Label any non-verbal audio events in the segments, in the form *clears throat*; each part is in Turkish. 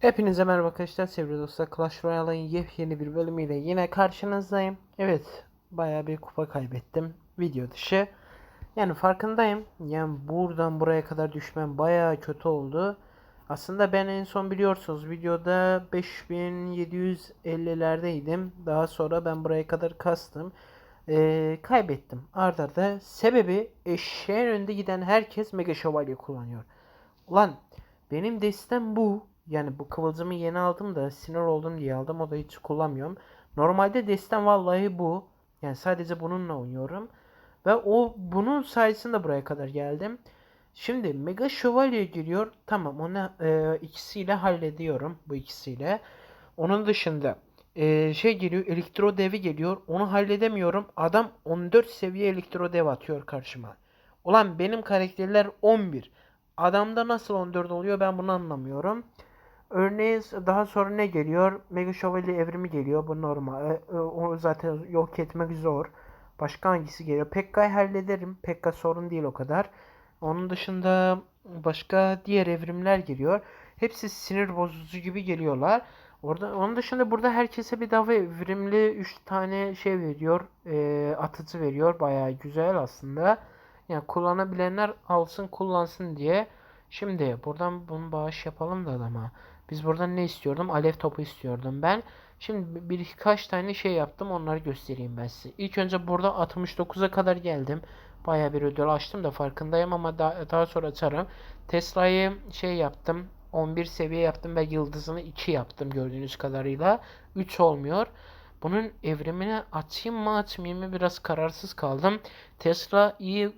Hepinize merhaba arkadaşlar sevgili dostlar Clash Royale'ın yepyeni bir bölümüyle yine karşınızdayım. Evet baya bir kupa kaybettim video dışı. Yani farkındayım. Yani buradan buraya kadar düşmem baya kötü oldu. Aslında ben en son biliyorsunuz videoda 5750'lerdeydim. Daha sonra ben buraya kadar kastım. Ee, kaybettim. Arda arda sebebi eşeğin önünde giden herkes Mega Şövalye kullanıyor. Ulan benim destem bu. Yani bu kıvılcımı yeni aldım da sinir oldum diye aldım. O da hiç kullanmıyorum. Normalde destem vallahi bu. Yani sadece bununla oynuyorum. Ve o bunun sayesinde buraya kadar geldim. Şimdi Mega Şövalye giriyor. Tamam onu e, ikisiyle hallediyorum. Bu ikisiyle. Onun dışında e, şey geliyor. Elektro devi geliyor. Onu halledemiyorum. Adam 14 seviye elektro dev atıyor karşıma. Ulan benim karakterler 11. Adamda nasıl 14 oluyor ben bunu anlamıyorum. Örneğin daha sonra ne geliyor? Mega Şövalye evrimi geliyor. Bu normal. E, e, O zaten yok etmek zor. Başka hangisi geliyor? Pekka'yı hallederim. Pekka sorun değil o kadar. Onun dışında başka diğer evrimler geliyor. Hepsi sinir bozucu gibi geliyorlar. Orada onun dışında burada herkese bir daha evrimli 3 tane şey veriyor. E, atıcı veriyor. Bayağı güzel aslında. Yani kullanabilenler alsın kullansın diye. Şimdi buradan bunu bağış yapalım da adama. Biz buradan ne istiyordum? Alev topu istiyordum ben. Şimdi birkaç tane şey yaptım. Onları göstereyim ben size. İlk önce burada 69'a kadar geldim. Baya bir ödül açtım da farkındayım ama daha, daha sonra açarım. Tesla'yı şey yaptım. 11 seviye yaptım ve yıldızını 2 yaptım gördüğünüz kadarıyla. 3 olmuyor. Bunun evrimini açayım mı açmayayım mı biraz kararsız kaldım. Tesla iyi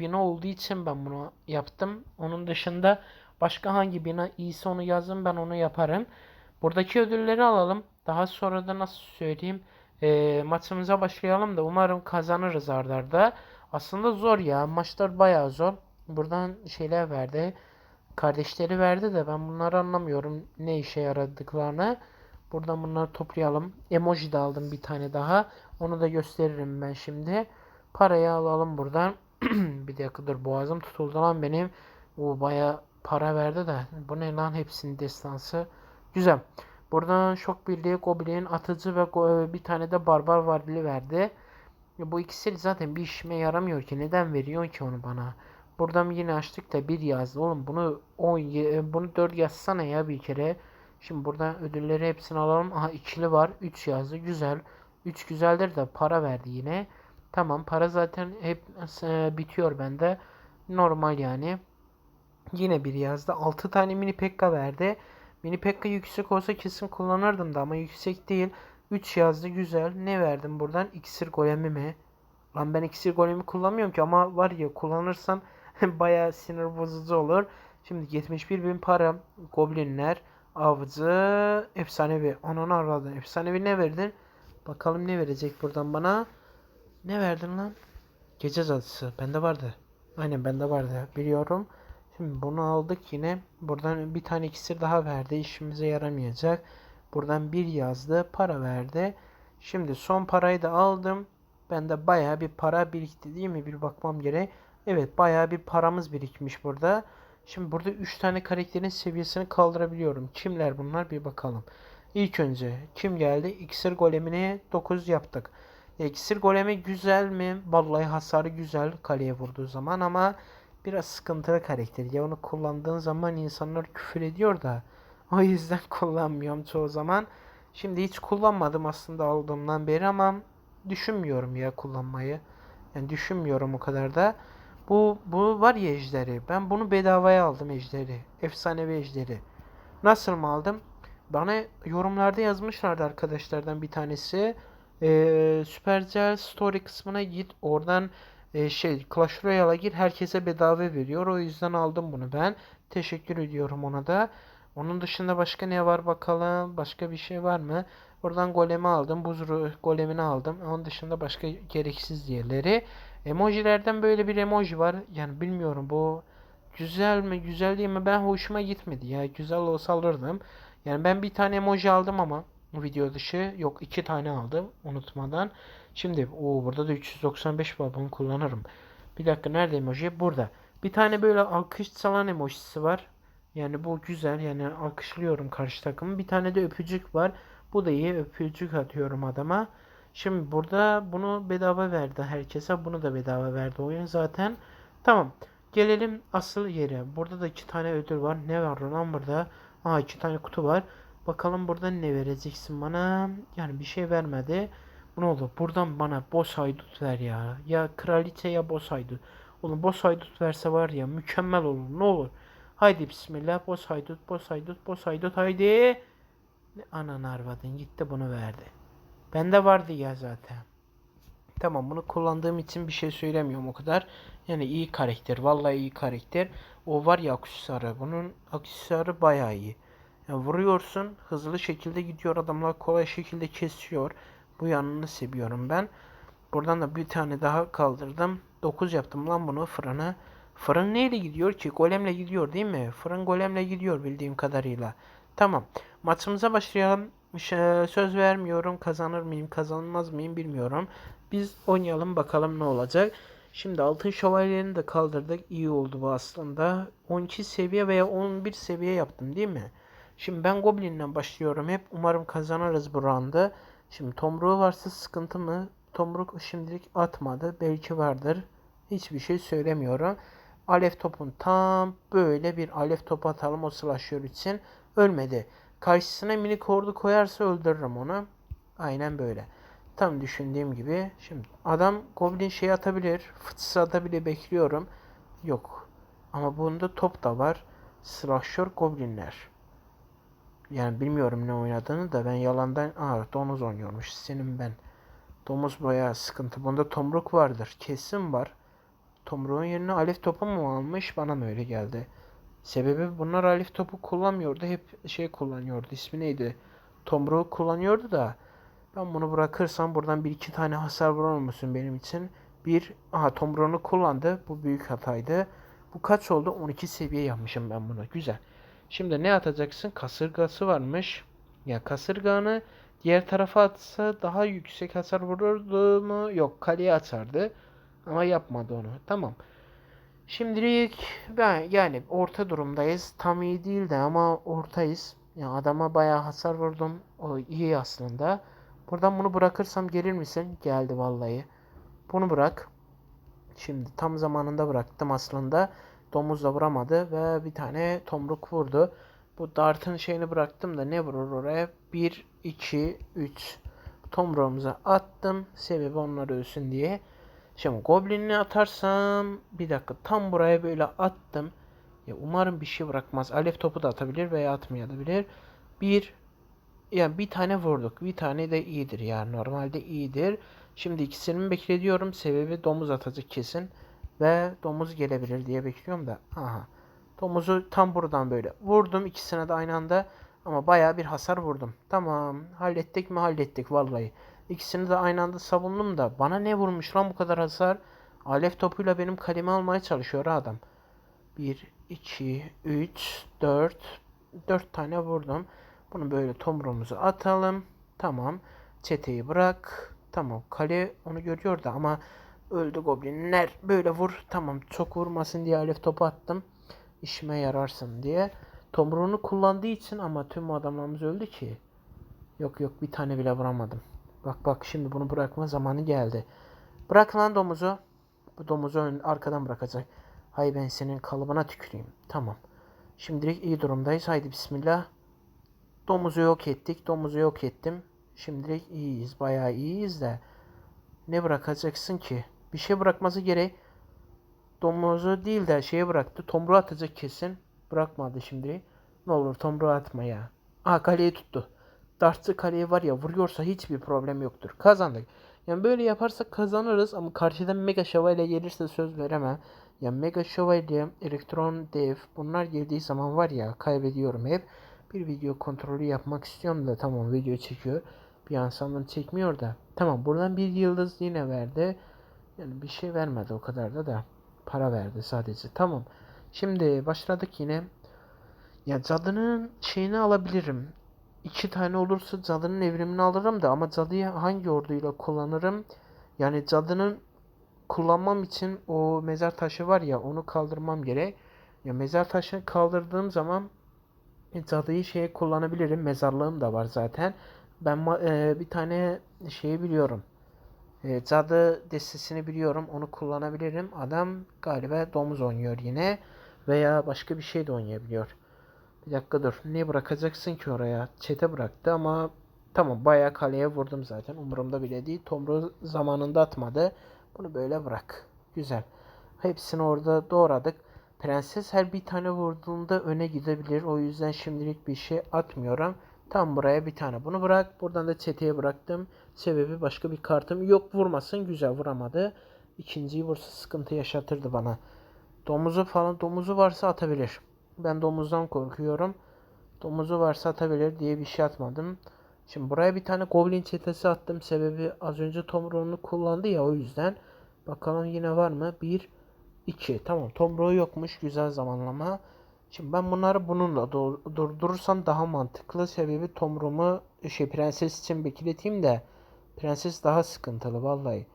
bina olduğu için ben bunu yaptım. Onun dışında başka hangi bina iyisi onu yazın ben onu yaparım. Buradaki ödülleri alalım. Daha sonra da nasıl söyleyeyim e, maçımıza başlayalım da umarım kazanırız ardarda. Aslında zor ya maçlar bayağı zor. Buradan şeyler verdi. Kardeşleri verdi de ben bunları anlamıyorum ne işe yaradıklarını. Buradan bunları toplayalım. Emoji de aldım bir tane daha. Onu da gösteririm ben şimdi. Parayı alalım buradan. *clears throat* bir dakika dur boğazım tutuldu lan benim. O baya para verdi de. Bu ne lan hepsinin destansı. Güzel. Buradan şok birliği goblin atıcı ve go- bir tane de barbar varlığı verdi. Ya bu ikisi zaten bir işime yaramıyor ki. Neden veriyor ki onu bana? Buradan yine açtık da bir yazdı. Oğlum bunu 10 bunu 4 yazsana ya bir kere. Şimdi burada ödülleri hepsini alalım. Aha ikili var. 3 yazdı. Güzel. 3 güzeldir de para verdi yine. Tamam para zaten hep e, bitiyor bende. Normal yani. Yine bir yazdı. 6 tane mini pekka verdi. Mini pekka yüksek olsa kesin kullanırdım da ama yüksek değil. 3 yazdı güzel. Ne verdim buradan? İksir golemi mi? Lan ben iksir golemi kullanmıyorum ki ama var ya kullanırsam *laughs* bayağı sinir bozucu olur. Şimdi 71 bin para. Goblinler. Avcı. Efsanevi. Ananı aradı. Efsanevi ne verdin? Bakalım ne verecek buradan bana. Ne verdin lan? Gece cadısı. Bende vardı. Aynen bende vardı. Biliyorum. Şimdi bunu aldık yine. Buradan bir tane iksir daha verdi. İşimize yaramayacak. Buradan bir yazdı. Para verdi. Şimdi son parayı da aldım. Bende bayağı bir para birikti değil mi? Bir bakmam gerek. Evet bayağı bir paramız birikmiş burada. Şimdi burada 3 tane karakterin seviyesini kaldırabiliyorum. Kimler bunlar bir bakalım. İlk önce kim geldi? İksir golemini 9 yaptık. İksir golemi güzel mi? Vallahi hasarı güzel kaleye vurduğu zaman ama biraz sıkıntılı karakter. Ya onu kullandığın zaman insanlar küfür ediyor da *laughs* o yüzden kullanmıyorum çoğu zaman. Şimdi hiç kullanmadım aslında aldığımdan beri ama düşünmüyorum ya kullanmayı. Yani düşünmüyorum o kadar da. Bu bu var ya ejderi. Ben bunu bedavaya aldım ejderi. Efsanevi ejderi. Nasıl mı aldım? Bana yorumlarda yazmışlardı arkadaşlardan bir tanesi. Ee, Supercell Story kısmına git. Oradan e, şey Clash Royale'a gir. Herkese bedava veriyor. O yüzden aldım bunu ben. Teşekkür ediyorum ona da. Onun dışında başka ne var bakalım. Başka bir şey var mı? Buradan golemi aldım. Buz golemini aldım. Onun dışında başka gereksiz diğerleri. Emojilerden böyle bir emoji var. Yani bilmiyorum bu güzel mi güzel değil mi ben hoşuma gitmedi ya. Güzel olsa alırdım. Yani ben bir tane emoji aldım ama video dışı yok iki tane aldım unutmadan. Şimdi o burada da 395 var bunu kullanırım. Bir dakika nerede emoji? Burada. Bir tane böyle alkış salan emojisi var. Yani bu güzel. Yani alkışlıyorum karşı takımı. Bir tane de öpücük var. Bu da iyi. Öpücük atıyorum adama. Şimdi burada bunu bedava verdi herkese. Bunu da bedava verdi oyun zaten. Tamam. Gelelim asıl yere. Burada da iki tane ödül var. Ne var lan burada? Aa iki tane kutu var. Bakalım burada ne vereceksin bana? Yani bir şey vermedi. Bu ne oldu? Buradan bana boss haydut ver ya. Ya kraliçe ya boss haydut. Oğlum boss haydut verse var ya mükemmel olur. Ne olur. Haydi bismillah. Boss haydut, boss haydut, boss haydut haydi. Anan arvadın gitti bunu verdi. Bende vardı ya zaten. Tamam bunu kullandığım için bir şey söylemiyorum o kadar. Yani iyi karakter. Vallahi iyi karakter. O var ya aksesuarı. Bunun aksesuarı bayağı iyi. Vuruyorsun hızlı şekilde gidiyor adamlar kolay şekilde kesiyor. Bu yanını seviyorum ben. Buradan da bir tane daha kaldırdım. 9 yaptım lan bunu fırına. Fırın neyle gidiyor ki? Golemle gidiyor değil mi? Fırın golemle gidiyor bildiğim kadarıyla. Tamam. Maçımıza başlayalım. Ş- Söz vermiyorum. Kazanır mıyım, kazanmaz mıyım bilmiyorum. Biz oynayalım bakalım ne olacak. Şimdi altın şövalyeni de kaldırdık. İyi oldu bu aslında. 12 seviye veya 11 seviye yaptım değil mi? Şimdi ben Goblin'den başlıyorum hep. Umarım kazanırız bu round'ı. Şimdi tomruğu varsa sıkıntı mı? Tomruk şimdilik atmadı. Belki vardır. Hiçbir şey söylemiyorum. Alev topun tam böyle bir alev topu atalım o slasher için. Ölmedi. Karşısına mini kordu koyarsa öldürürüm onu. Aynen böyle. Tam düşündüğüm gibi. Şimdi adam goblin şey atabilir. Fıtısı atabilir bekliyorum. Yok. Ama bunda top da var. Slasher goblinler. Yani bilmiyorum ne oynadığını da ben yalandan... Aa domuz oynuyormuş. Senin ben. Domuz bayağı sıkıntı. Bunda tomruk vardır. Kesin var. Tomruğun yerine alif topu mu almış? Bana mı öyle geldi? Sebebi bunlar alif topu kullanmıyordu. Hep şey kullanıyordu. İsmi neydi? Tomruğu kullanıyordu da. Ben bunu bırakırsam buradan bir iki tane hasar vurur musun benim için? Bir, aha tomruğunu kullandı. Bu büyük hataydı. Bu kaç oldu? 12 seviye yapmışım ben bunu. Güzel. Şimdi ne atacaksın? Kasırgası varmış. Ya kasırganı diğer tarafa atsa daha yüksek hasar vururdu mu? Yok kaleye atardı. Ama yapmadı onu. Tamam. Şimdilik ben yani orta durumdayız. Tam iyi değil de ama ortayız. Ya adama bayağı hasar vurdum. O iyi aslında. Buradan bunu bırakırsam gelir misin? Geldi vallahi. Bunu bırak. Şimdi tam zamanında bıraktım aslında. Domuz da vuramadı ve bir tane tomruk vurdu. Bu dartın şeyini bıraktım da ne vurur oraya? 1, 2, 3. Tomruğumuza attım. Sebebi onlar ölsün diye. Şimdi Goblin'i atarsam bir dakika tam buraya böyle attım. Ya umarım bir şey bırakmaz. Alev topu da atabilir veya atmayabilir. Bir yani bir tane vurduk. Bir tane de iyidir yani normalde iyidir. Şimdi ikisini beklediyorum. Sebebi domuz atacak kesin. Ve domuz gelebilir diye bekliyorum da. Aha. Domuzu tam buradan böyle vurdum ikisine de aynı anda. Ama baya bir hasar vurdum. Tamam. Hallettik mi hallettik vallahi. İkisini de aynı anda savundum da. Bana ne vurmuş lan bu kadar hasar? Alev topuyla benim kalemi almaya çalışıyor adam. 1, 2, 3, 4. 4 tane vurdum. Bunu böyle tomruğumuzu atalım. Tamam. Çeteyi bırak. Tamam. Kale onu görüyor da ama öldü goblinler. Böyle vur. Tamam. Çok vurmasın diye alev topu attım. İşime yararsın diye. Tomruğunu kullandığı için ama tüm adamlarımız öldü ki. Yok yok bir tane bile vuramadım. Bak bak şimdi bunu bırakma zamanı geldi. Bırak lan domuzu. Bu domuzu ön, arkadan bırakacak. Hay ben senin kalıbına tüküreyim. Tamam. Şimdilik iyi durumdayız. Haydi bismillah. Domuzu yok ettik. Domuzu yok ettim. Şimdilik iyiyiz. Bayağı iyiyiz de. Ne bırakacaksın ki? Bir şey bırakması gerek. Domuzu değil de şeye bıraktı. Tomruğu atacak kesin. Bırakmadı şimdi. Ne olur tomruğu atma ya. Aa kaleyi tuttu. Dartçı kaleye var ya vuruyorsa hiçbir problem yoktur. Kazandık. Yani böyle yaparsak kazanırız ama karşıdan Mega Şövalye gelirse söz veremem. Ya Mega Şövalye, Elektron Dev bunlar geldiği zaman var ya kaybediyorum hep. Bir video kontrolü yapmak istiyorum da tamam video çekiyor. Bir an sandım çekmiyor da. Tamam buradan bir yıldız yine verdi. Yani bir şey vermedi o kadar da da. Para verdi sadece. Tamam. Şimdi başladık yine. Ya cadının şeyini alabilirim. İki tane olursa cadının evrimini alırım da ama cadıyı hangi orduyla kullanırım? Yani cadının kullanmam için o mezar taşı var ya onu kaldırmam gerek. Ya mezar taşını kaldırdığım zaman e, cadıyı şeye kullanabilirim. Mezarlığım da var zaten. Ben e, bir tane şeyi biliyorum. E, cadı destesini biliyorum. Onu kullanabilirim. Adam galiba domuz oynuyor yine. Veya başka bir şey de oynayabiliyor. Bir dakika dur. Ne bırakacaksın ki oraya? Çete bıraktı ama tamam bayağı kaleye vurdum zaten. Umurumda bile değil. Tomru zamanında atmadı. Bunu böyle bırak. Güzel. Hepsini orada doğradık. Prenses her bir tane vurduğunda öne gidebilir. O yüzden şimdilik bir şey atmıyorum. Tam buraya bir tane bunu bırak. Buradan da çeteye bıraktım. Sebebi başka bir kartım yok. Vurmasın. Güzel vuramadı. İkinciyi vursa sıkıntı yaşatırdı bana. Domuzu falan domuzu varsa atabilir. Ben domuzdan korkuyorum. Domuzu varsa atabilir diye bir şey atmadım. Şimdi buraya bir tane goblin çetesi attım. Sebebi az önce Tomruğunu kullandı ya o yüzden. Bakalım yine var mı? 1 2. Tamam Tomruğu yokmuş. Güzel zamanlama. Şimdi ben bunları bununla durdurursam daha mantıklı. Sebebi Tomruğumu şey prenses için bekleteyim de prenses daha sıkıntılı vallahi.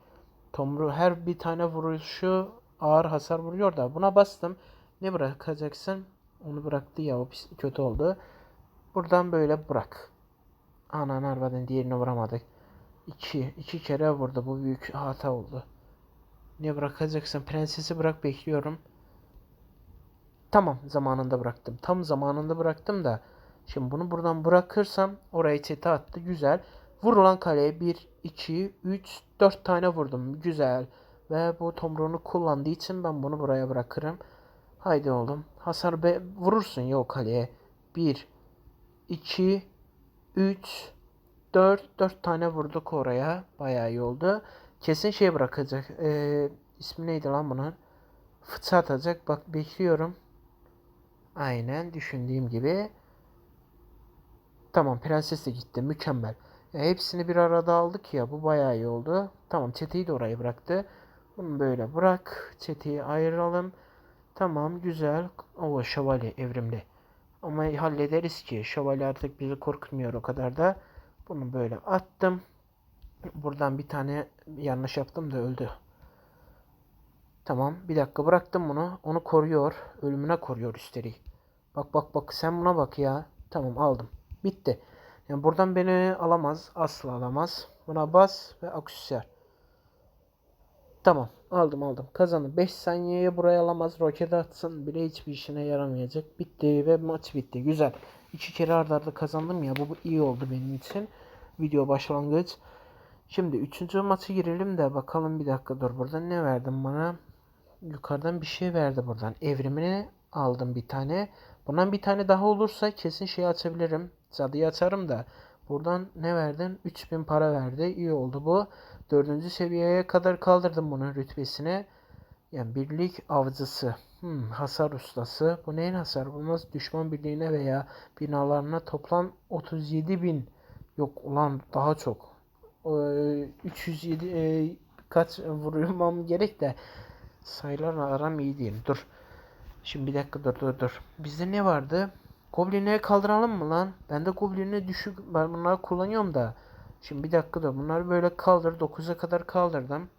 Tomru her bir tane vuruşu ağır hasar vuruyor da buna bastım. Ne bırakacaksın? Onu bıraktı ya o pis, kötü oldu. Buradan böyle bırak. Anan arvadın diğerini vuramadık. İki, iki kere vurdu. Bu büyük hata oldu. Ne bırakacaksın? Prensesi bırak bekliyorum. Tamam zamanında bıraktım. Tam zamanında bıraktım da. Şimdi bunu buradan bırakırsam orayı çete attı. Güzel. Vurulan kaleye 1, 2, 3, 4 tane vurdum. Güzel. Ve bu tomruğunu kullandığı için ben bunu buraya bırakırım. Haydi oğlum. Hasar be vurursun ya o kaleye. 1, 2, 3, 4, 4 tane vurduk oraya. Bayağı iyi oldu. Kesin şey bırakacak. Ee, ismi neydi lan bunun? Fıça atacak. Bak bekliyorum. Aynen düşündüğüm gibi. Tamam prenses de gitti. Mükemmel. Ya hepsini bir arada aldık ya. Bu bayağı iyi oldu. Tamam çeteyi de oraya bıraktı. Bunu böyle bırak. Çeteyi ayıralım. Tamam güzel. O şövalye evrimli. Ama hallederiz ki. Şövalye artık bizi korkutmuyor o kadar da. Bunu böyle attım. Buradan bir tane yanlış yaptım da öldü. Tamam bir dakika bıraktım bunu. Onu koruyor. Ölümüne koruyor üstelik. Bak bak bak sen buna bak ya. Tamam aldım. Bitti. Yani buradan beni alamaz. Asla alamaz. Buna bas ve aksesuar. Tamam aldım aldım. Kazandım. 5 saniyeye buraya alamaz. Roket atsın bile hiçbir işine yaramayacak. Bitti ve maç bitti. Güzel. İki kere arda arda kazandım ya. Bu, bu iyi oldu benim için. Video başlangıç. Şimdi üçüncü maçı girelim de bakalım bir dakika dur. Burada ne verdim bana? Yukarıdan bir şey verdi buradan. Evrimini aldım bir tane. Bundan bir tane daha olursa kesin şey açabilirim. Cadıyı açarım da. Buradan ne verdin? 3000 para verdi. İyi oldu bu. Dördüncü seviyeye kadar kaldırdım bunun rütbesini. Yani birlik avcısı. Hmm, hasar ustası. Bu neyin hasar? Bu nasıl düşman birliğine veya binalarına toplam 37 bin. Yok ulan daha çok. Ee, 307 e, kaç vurmam gerek de sayılarla aram iyi değil. Dur. Şimdi bir dakika dur dur dur. Bizde ne vardı? Goblinleri kaldıralım mı lan? Ben de Goblin'i düşük ben bunları kullanıyorum da. Şimdi bir dakika dur. Bunları böyle kaldır. 9'a kadar kaldırdım.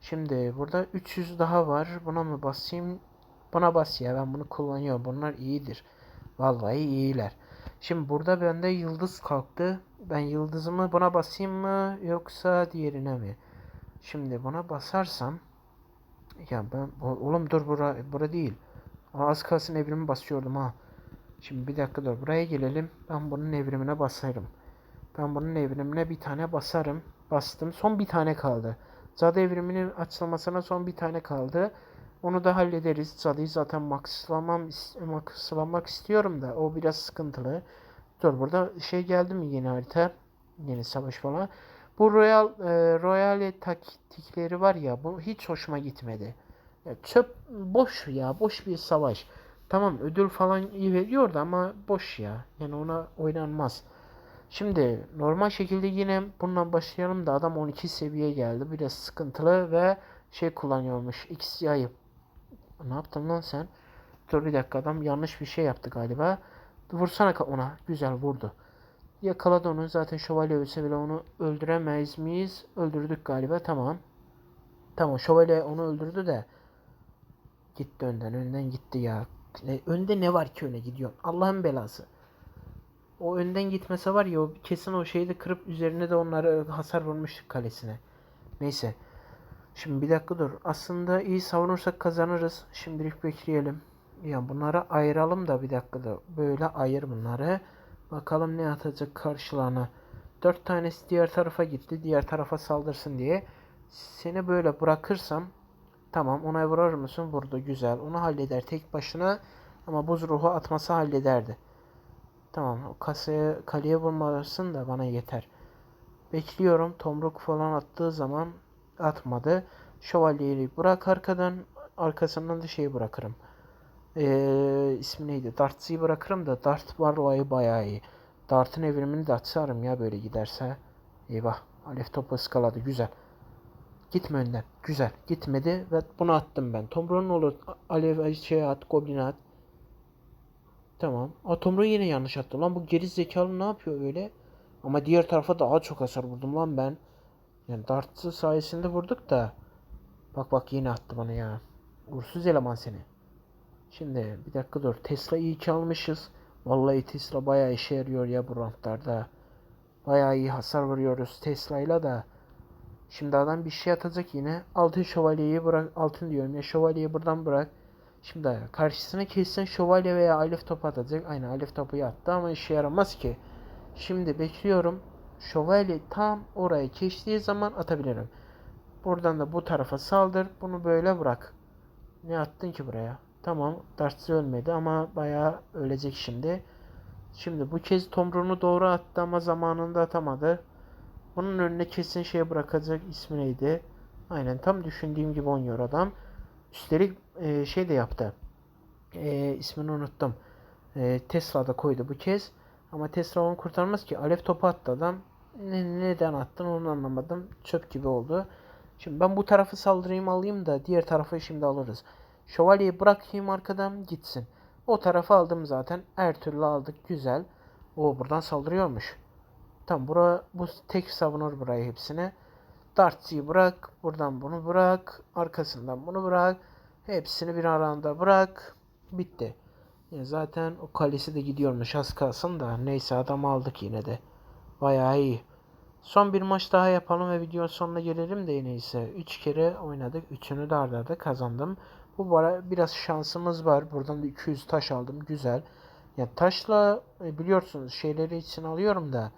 Şimdi burada 300 daha var. Buna mı basayım? Buna bas ya. Ben bunu kullanıyorum. Bunlar iyidir. Vallahi iyiler. Şimdi burada bende yıldız kalktı. Ben yıldızımı buna basayım mı yoksa diğerine mi? Şimdi buna basarsam ya ben oğlum dur bura bura değil. Az kalsın evrimi basıyordum ha. Şimdi bir dakika dur buraya gelelim. Ben bunun evrimine basarım. Ben bunun evrimine bir tane basarım. Bastım. Son bir tane kaldı. Cadı evriminin açılmasına son bir tane kaldı. Onu da hallederiz. Cadıyı zaten maxlamam, maxlamak istiyorum da o biraz sıkıntılı. Dur burada şey geldi mi yeni harita? Yeni savaş falan. Bu Royal e, Royale taktikleri var ya bu hiç hoşuma gitmedi. Ya çöp boş ya boş bir savaş. Tamam ödül falan iyi veriyordu ama boş ya. Yani ona oynanmaz. Şimdi normal şekilde yine bununla başlayalım da adam 12 seviye geldi. Biraz sıkıntılı ve şey kullanıyormuş. X yayı. Ne yaptın lan sen? Dur bir dakika adam yanlış bir şey yaptı galiba. Vursana ona. Güzel vurdu. Yakaladı onu. Zaten şövalye ölse bile onu öldüremez miyiz? Öldürdük galiba. Tamam. Tamam şövalye onu öldürdü de. Gitti önden. Önden gitti ya. Ne, önde ne var ki öne gidiyorsun? Allah'ın belası. O önden gitmese var ya o kesin o şeyi de kırıp üzerine de onları hasar vurmuştuk kalesine. Neyse. Şimdi bir dakika dur. Aslında iyi savunursak kazanırız. Şimdilik bekleyelim. Ya bunları ayıralım da bir dakika da. Böyle ayır bunları. Bakalım ne atacak karşılarına. Dört tanesi diğer tarafa gitti. Diğer tarafa saldırsın diye. Seni böyle bırakırsam tamam ona vurur musun? Vurdu. Güzel. Onu halleder tek başına. Ama buz ruhu atması hallederdi. Tamam. O kasaya, kaleye vurmasın da bana yeter. Bekliyorum. Tomruk falan attığı zaman atmadı. Şövalyeyi bırak arkadan. Arkasından da şeyi bırakırım. Ee, ismi neydi? Dart'ı bırakırım da Dart var olayı bayağı iyi. Dart'ın evrimini de atsarım ya böyle giderse. Eyvah. Alef topu ıskaladı. Güzel. Gitme önden. Güzel. Gitmedi ve bunu attım ben. Tomruğun olur. Alev şey at. Goblin at. Tamam. Aa, Tomruğu yine yanlış attı. Lan bu geri zekalı ne yapıyor öyle? Ama diğer tarafa daha çok hasar vurdum lan ben. Yani dartsı sayesinde vurduk da. Bak bak yine attı bana ya. Uğursuz eleman seni. Şimdi bir dakika dur. Tesla iyi ki almışız. Vallahi Tesla bayağı işe yarıyor ya bu rantlarda. Bayağı iyi hasar vuruyoruz Tesla'yla da. Şimdi adam bir şey atacak yine. Altın şövalyeyi bırak. Altın diyorum ya şövalyeyi buradan bırak. Şimdi karşısına kessen şövalye veya alef topu atacak. Aynen alef topu attı ama işe yaramaz ki. Şimdi bekliyorum. Şövalye tam orayı geçtiği zaman atabilirim. Buradan da bu tarafa saldır. Bunu böyle bırak. Ne attın ki buraya? Tamam. Dartsı ölmedi ama bayağı ölecek şimdi. Şimdi bu kez tomruğunu doğru attı ama zamanında atamadı. Bunun önüne kesin şey bırakacak ismi neydi? Aynen tam düşündüğüm gibi oynuyor adam. Üstelik e, şey de yaptı. E, ismini unuttum. E, Tesla da koydu bu kez. Ama Tesla onu kurtarmaz ki. Alev topu attı adam. Ne, neden attın onu anlamadım. Çöp gibi oldu. Şimdi ben bu tarafı saldırayım alayım da diğer tarafı şimdi alırız. Şövalyeyi bırakayım arkadan gitsin. O tarafı aldım zaten. Her türlü aldık. Güzel. O buradan saldırıyormuş. Tamam bura bu tek savunur burayı hepsine. Dartsy'yi bırak. Buradan bunu bırak. Arkasından bunu bırak. Hepsini bir aranda bırak. Bitti. Ya zaten o kalesi de gidiyormuş az kalsın da. Neyse adam aldık yine de. Bayağı iyi. Son bir maç daha yapalım ve videonun sonuna gelelim de neyse. 3 kere oynadık. Üçünü de arda arda kazandım. Bu bara biraz şansımız var. Buradan da 200 taş aldım. Güzel. Ya taşla e, biliyorsunuz şeyleri için alıyorum da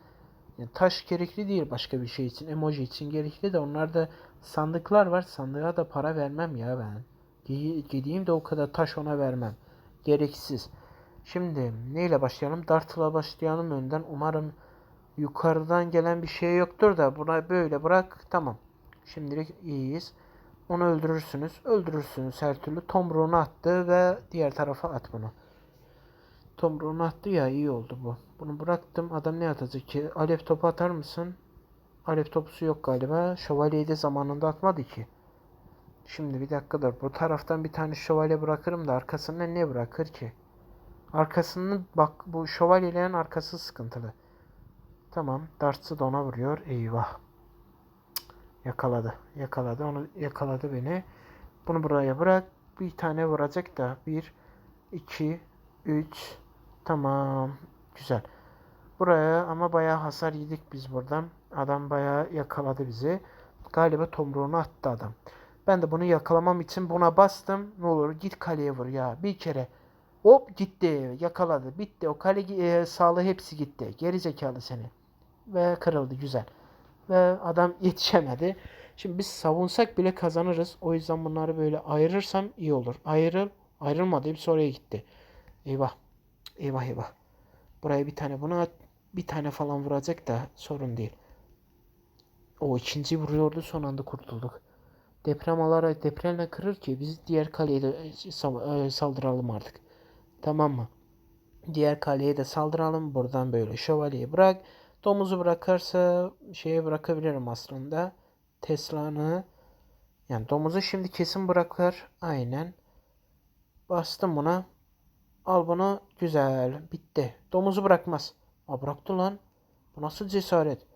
yani taş gerekli değil başka bir şey için. Emoji için gerekli de onlarda sandıklar var. Sandığa da para vermem ya ben. Gideyim de o kadar taş ona vermem. Gereksiz. Şimdi neyle başlayalım? Dart'la başlayalım önden. Umarım yukarıdan gelen bir şey yoktur da buna böyle bırak. Tamam. Şimdilik iyiyiz. Onu öldürürsünüz. Öldürürsünüz her türlü. Tomruğunu attı ve diğer tarafa at bunu. Tomruğunu attı ya iyi oldu bu. Bunu bıraktım. Adam ne atacak ki? Alev topu atar mısın? Alev topusu yok galiba. Şövalyeyi de zamanında atmadı ki. Şimdi bir dakikadır. Bu taraftan bir tane şövalye bırakırım da arkasından ne bırakır ki? Arkasını bak bu şövalyelerin arkası sıkıntılı. Tamam. Darts'ı da ona vuruyor. Eyvah. Yakaladı. Yakaladı. Onu yakaladı beni. Bunu buraya bırak. Bir tane vuracak da. Bir, iki, üç. Tamam. Güzel. Buraya ama bayağı hasar yedik biz buradan. Adam bayağı yakaladı bizi. Galiba tomruğunu attı adam. Ben de bunu yakalamam için buna bastım. Ne olur git kaleye vur ya. Bir kere. Hop gitti. Yakaladı. Bitti. O kale e, sağlığı hepsi gitti. Geri zekalı seni. Ve kırıldı. Güzel. Ve adam *laughs* yetişemedi. Şimdi biz savunsak bile kazanırız. O yüzden bunları böyle ayırırsam iyi olur. Ayrıl. Ayrılmadı. Hepsi oraya gitti. Eyvah. Eyvah eyvah. Buraya bir tane bunu at. Bir tane falan vuracak da sorun değil. O ikinci vuruyordu son anda kurtulduk. Deprem alarak depremle kırır ki biz diğer kaleye de e, saldıralım artık. Tamam mı? Diğer kaleye de saldıralım. Buradan böyle şövalyeyi bırak. Domuzu bırakırsa şeye bırakabilirim aslında. Tesla'nı yani domuzu şimdi kesin bırakır. Aynen. Bastım buna. Al bunu. Güzel. Bitti. Domuzu bırakmaz. Aa bıraktı lan. Bu nasıl cesaret?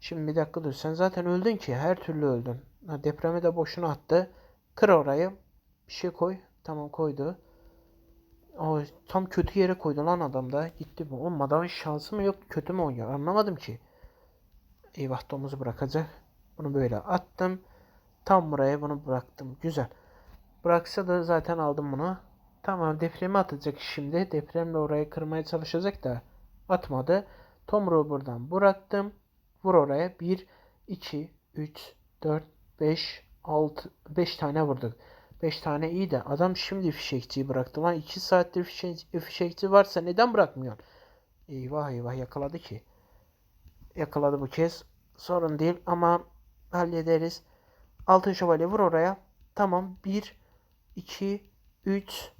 Şimdi bir dakika dur. Sen zaten öldün ki. Her türlü öldün. Ha, depremi de boşuna attı. Kır orayı. Bir şey koy. Tamam koydu. O tam kötü yere koydu lan adam da. Gitti bu. Oğlum adamın şansı mı yok kötü mü oynuyor anlamadım ki. Eyvah domuzu bırakacak. Bunu böyle attım. Tam buraya bunu bıraktım. Güzel. Bıraksa da zaten aldım bunu. Tamam depremi atacak şimdi. Depremle orayı kırmaya çalışacak da atmadı. Tomruğu buradan bıraktım. Vur oraya. 1, 2, 3, 4, 5, 6, 5 tane vurduk. 5 tane iyi de adam şimdi fişekçiyi bıraktı lan. 2 saattir fişek, fişekçi varsa neden bırakmıyorsun? Eyvah eyvah yakaladı ki. Yakaladı bu kez. Sorun değil ama hallederiz. Altın şövalye vur oraya. Tamam. 1, 2, 3.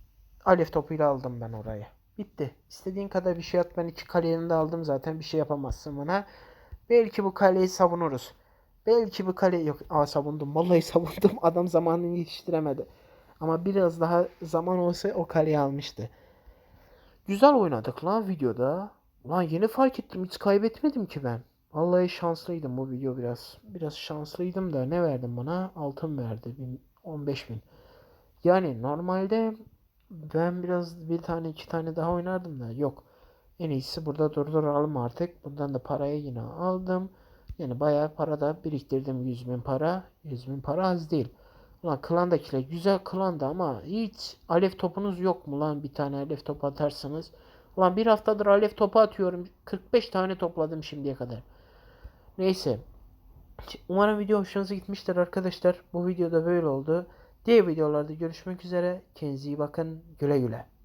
Alev topuyla aldım ben orayı. Bitti. İstediğin kadar bir şey at. Ben iki kaleyi de aldım zaten. Bir şey yapamazsın bana. Belki bu kaleyi savunuruz. Belki bu kale yok. Aa savundum. Vallahi *laughs* savundum. Adam zamanını yetiştiremedi. Ama biraz daha zaman olsa o kaleyi almıştı. Güzel oynadık lan videoda. Lan yeni fark ettim. Hiç kaybetmedim ki ben. Vallahi şanslıydım bu video biraz. Biraz şanslıydım da ne verdim bana? Altın verdi. Bin, 15 bin. Yani normalde ben biraz bir tane iki tane daha oynardım da yok. En iyisi burada durduralım artık. Buradan da parayı yine aldım. Yani bayağı para da biriktirdim 100 bin para. 100 bin para az değil. Ulan klandakiler güzel klanda ama hiç alev topunuz yok mu lan bir tane alev topu atarsanız. Ulan bir haftadır alev topu atıyorum. 45 tane topladım şimdiye kadar. Neyse. Umarım video hoşunuza gitmiştir arkadaşlar. Bu videoda böyle oldu. Diğer videolarda görüşmek üzere. Kendinize iyi bakın. Güle güle.